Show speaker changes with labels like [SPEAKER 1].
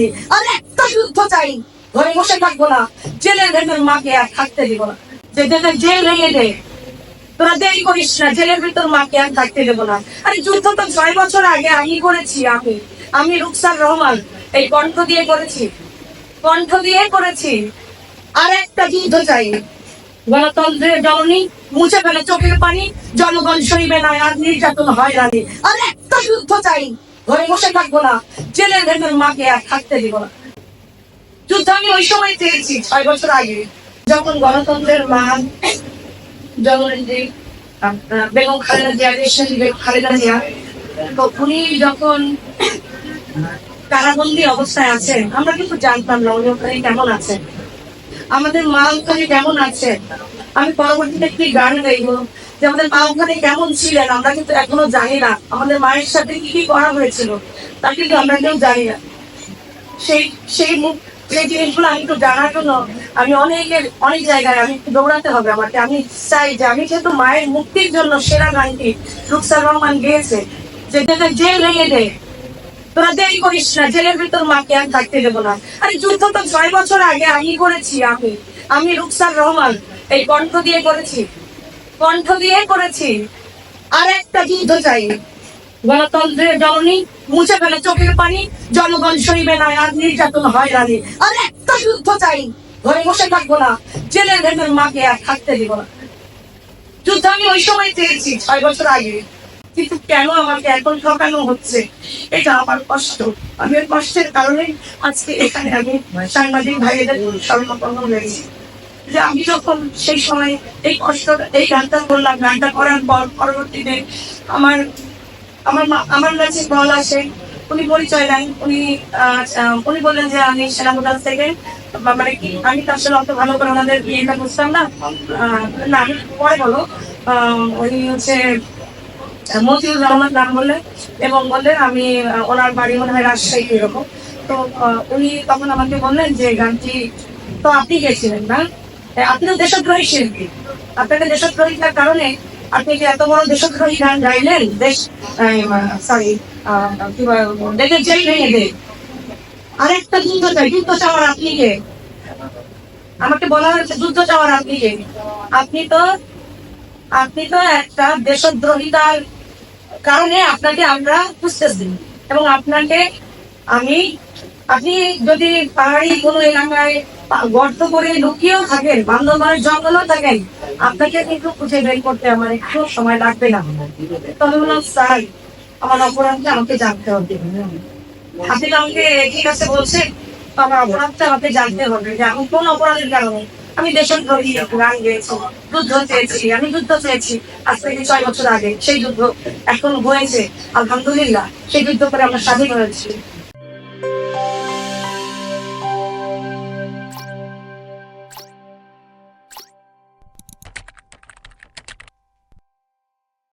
[SPEAKER 1] আমি করেছি, আমি। আমি রুকসার রহমান। এই কণ্ঠ দিয়ে করেছি। কণ্ঠ দিয়ে করেছি। আর একটা যুদ্ধ চাই। গণতন্ত্রের জননী মুছে ফেলে চোখের পানি। জনগণ সইবে না, আর নির্যাতন হয় রানী আর একটা যুদ্ধ চাই। ঘরে বসে থাকব না। জেলের ভেতর মাকে আর থাকতে দিব না। যুদ্ধ আমি ওই সময় চেয়েছি, ছয় বছর আগে। যখন গণতন্ত্রের মা জননেত্রী বেগম খালেদা জিয়া বেগম খালেদা জিয়া তো উনি যখন কারাবন্দি অবস্থায় আছেন আমরা কিন্তু জানতাম না উনি ওখানে কেমন আছেন। আমাদের মা ওখানে কেমন আছে? আমি পরবর্তীতে একটি গান গাইবো যে আমাদের মা ওখানে কেমন ছিলেন, আমরা কিন্তু এখনও জানি না। আমাদের মায়ের সাথে কি কি করা হয়েছিল, তা কিন্তু আমরা কেউ জানি না। সেই সেই মুখ, সেই জিনিসগুলো আমি একটু জানার জন্য আমি অনেকের, অনেক জায়গায় আমি দৌড়াতে হবে আমাকে। আমি চাই যে, আমি যেহেতু মায়ের মুক্তির জন্য সেরা গানটি রুকসার রহমান গেয়েছে, যে জেল ভেঙে দেয় তোরা দেরি করিস না, জেলের ভিতর মাকে আর থাকতে দেবো না। আরে যুদ্ধ তো ছয় বছর আগে আমি করেছি, আমি আমি রুকসার রহমান। এই কণ্ঠ দিয়ে করেছি। কণ্ঠ দিয়ে করেছি। আর একটা যুদ্ধ চাই। গণতন্ত্রের জননী, মুছে ফেলে চোখের পানি, জনগণ সইবে না, আর নির্যাতন হয় রানী আর একটা যুদ্ধ চাই। ঘরে বসে থাকব না, জেলের ভেতর মাকে আর থাকতে দিব না। যুদ্ধ আমি ওই সময় চেয়েছি, ছয় বছর আগে। কিন্তু কেন আমাকে এখন ঠকানো হচ্ছে? এটা আমার কষ্ট। আমি কষ্টের কারণে আজকে এখানে আমি সাংবাদিক ভাইদের স্মরণাপন্ন হয়েছি। যে আমি যখন সেই সময় এই কষ্ট, এই গানটা করলাম গানটা করার পর পরবর্তীতে আমার আমার আমার কাছে কল আসে। উনি পরিচয় দেন উনি উনি বললেন যে আমি সেনামুদাস থেকে মানে কি, আমি তো আসলে অত ভালো করে ওনাদের বিয়েটা বুঝতাম না। না, আমি পরে বলো উনি হচ্ছে মতিউর রহমান নাম বললেন এবং বললেন আমি ওনার বাড়ি মনে হয় রাজশাহী এরকম। তো উনি তখন আমাকে বললেন যে, গানটি তো আপনি গেছিলেন না? আপনিও দেশদ্রোহী শিল্পী। আপনাকে দেশদ্রোহিতার কারণে আপনি যে এত বড় দেশদ্রোহী গান গাইলেন? দেশ সরি কি দেশের আরেকটা যুদ্ধ চাই, যুদ্ধ চাওয়ার আপনি কে? আমাকে বলা হয়েছে যুদ্ধ চাওয়ার আপনি কে? আপনি তো আপনি তো একটা দেশদ্রোহিতার কারণে আপনাকে আমরা খুঁজতেছি। এবং আপনাকে আমি, আপনি যদি পাহাড়ি কোনো এলাকায় গর্ত করে লুকিয়েও থাকেন, বান্দরবানের জঙ্গলেও থাকেন। আপনাকে কিন্তু খুঁজে বের করতে আমার একটু সময় লাগবে না। তবে বললাম, স্যার, আমার অপরাধটা আমাকে জানতে হবে। আপনি আমাকে ঠিক আছে বলছেন তো আমার অপরাধটা আমাকে জানতে হবে যে আমি কোন অপরাধের কারণে আমি দেশদ্রোহী গান গেয়েছি যুদ্ধ চেয়েছি আমি যুদ্ধ চেয়েছি আজ থেকে ছয় বছর আগে সেই যুদ্ধ এখন হয়েছে। আলহামদুলিল্লাহ, সেই যুদ্ধ করে আমরা স্বাধীন হয়েছি।